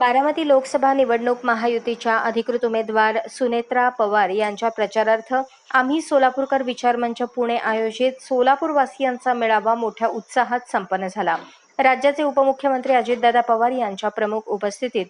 बारामती लोकसभा निवडणूक महायुतीच्या अधिकृत उमेदवार सुनेत्रा पवार यांच्या प्रचारार्थ आम्ही सोलापूरकर विचारमंच पुणे आयोजित सोलापूरवासियांचा मेळावा मोठ्या उत्साहात संपन्न झाला. राज्याचे उपमुख्यमंत्री अजितदादा पवार यांच्या प्रमुख उपस्थितीत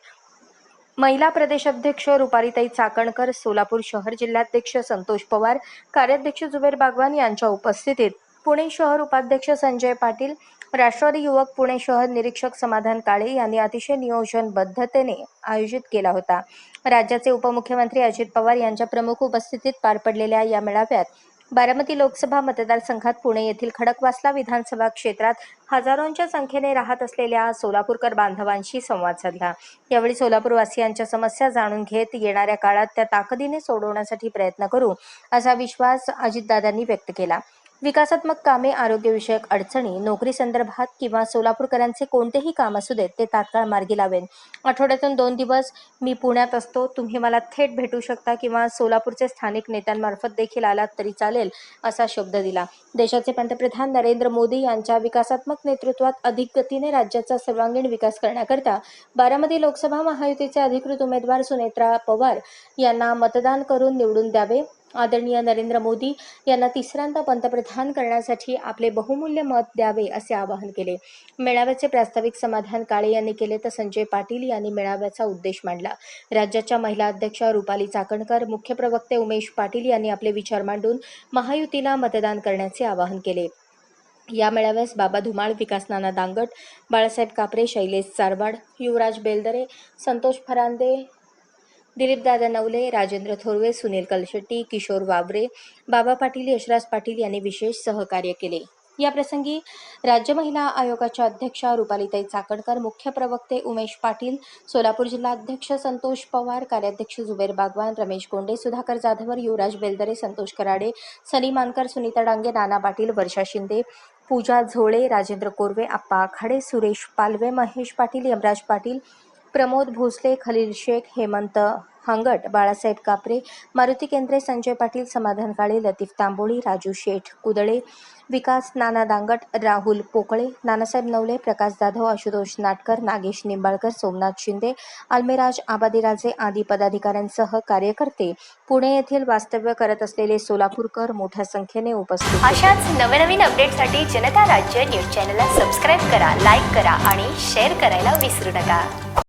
महिला प्रदेशाध्यक्ष रुपारीताई चाकणकर सोलापूर शहर जिल्हाध्यक्ष संतोष पवार कार्याध्यक्ष जुबेर बागवान यांच्या उपस्थितीत पुणे शहर उपाध्यक्ष संजय पाटील राष्ट्रवादी युवक पुणे शहर निरीक्षक समाधान काळे यांनी अतिशय नियोजनबद्धतेने आयोजित केला होता. राज्याचे उपमुख्यमंत्री अजित पवार यांच्या प्रमुख उपस्थितीत पार पडलेल्या या मेळाव्यात बारामती लोकसभा मतदारसंघात पुणे येथील खडकवासला विधानसभा क्षेत्रात हजारोंच्या संख्येने राहत असलेल्या सोलापूरकर बांधवांशी संवाद साधला. यावेळी सोलापूरवासियांच्या समस्या जाणून घेत येणाऱ्या काळात त्या ताकदीने सोडवण्यासाठी प्रयत्न करू असा विश्वास अजितदादांनी व्यक्त केला. विकासात्मक कामे आरोग्यविषयक अडचणी नोकरी संदर्भात किंवा सोलापूरकरांचे कोणतेही काम असू देत ते तात्काळ मार्गी लावेन. आठवड्यातून दोन दिवस मी पुण्यात असतो. तुम्ही मला थेट भेटू शकता किंवा सोलापूरचे स्थानिक नेत्यांमार्फत देखील आलात तरी चालेल असा शब्द दिला. देशाचे पंतप्रधान नरेंद्र मोदी यांच्या विकासात्मक नेतृत्वात अधिक गतीने राज्याचा सर्वांगीण विकास करण्याकरता बारामती लोकसभा महायुतीचे अधिकृत उमेदवार सुनेत्रा पवार यांना मतदान करून निवडून द्यावे. आदरणीय नरेंद्र मोदी यांना तिसऱ्यांदा पंतप्रधान करण्यासाठी आपले बहुमूल्य मत द्यावे असे आवाहन केले. मेळाव्याचे प्रास्ताविक समाधान काळे यांनी केले तर संजय पाटील यांनी मेळाव्याचा उद्देश मांडला. राज्याच्या महिला अध्यक्ष रुपाली चाकणकर मुख्य प्रवक्ते उमेश पाटील यांनी आपले विचार मांडून महायुतीला मतदान करण्याचे आवाहन केले. या मेळाव्यास बाबा धुमाळ विकास नाना दांगट बाळासाहेब कापरे शैलेश चारवाड युवराज बेलदरे संतोष फरांदे दिलीपदादा नवले राजेंद्र थोरवे सुनील कलशेट्टी किशोर वावरे बाबा पाटील यशराज पाटील यांनी विशेष सहकार्य केले. याप्रसंगी राज्य महिला आयोगाच्या अध्यक्षा रुपालीताई चाकणकर मुख्य प्रवक्ते उमेश पाटील सोलापूर जिल्हा अध्यक्ष संतोष पवार कार्याध्यक्ष जुबेर बागवान रमेश गोंडे सुधाकर जाधवर युवराज बेलदरे संतोष कराडे सनी मानकर सुनीता डांगे नाना पाटील वर्षा शिंदे पूजा झोळे राजेंद्र कोरवे आप्पा आखाडे सुरेश पालवे महेश पाटील यमराज पाटील प्रमोद भोसले खलील शेख हेमंत हंगट बाळासाहेब कापरे मारुती केंद्रे संजय पाटील समाधान काळे लतीफ तांबोळी राजू शेठ कुदळे विकास नाना दांगट राहुल पोकळे नानासाहेब नवले प्रकाश जाधव आशुतोष नाटकर नागेश निंबाळकर सोमनाथ शिंदे आल्मेराज आबादीराजे आदी पदाधिकाऱ्यांसह कार्यकर्ते पुणे येथील वास्तव्य करत असलेले सोलापूरकर मोठ्या संख्येने उपस्थित अशाच नवनवीन अपडेटसाठी जनता राज्य न्यूज चॅनलला सबस्क्राईब करा लाईक करा आणि शेअर करायला विसरू नका.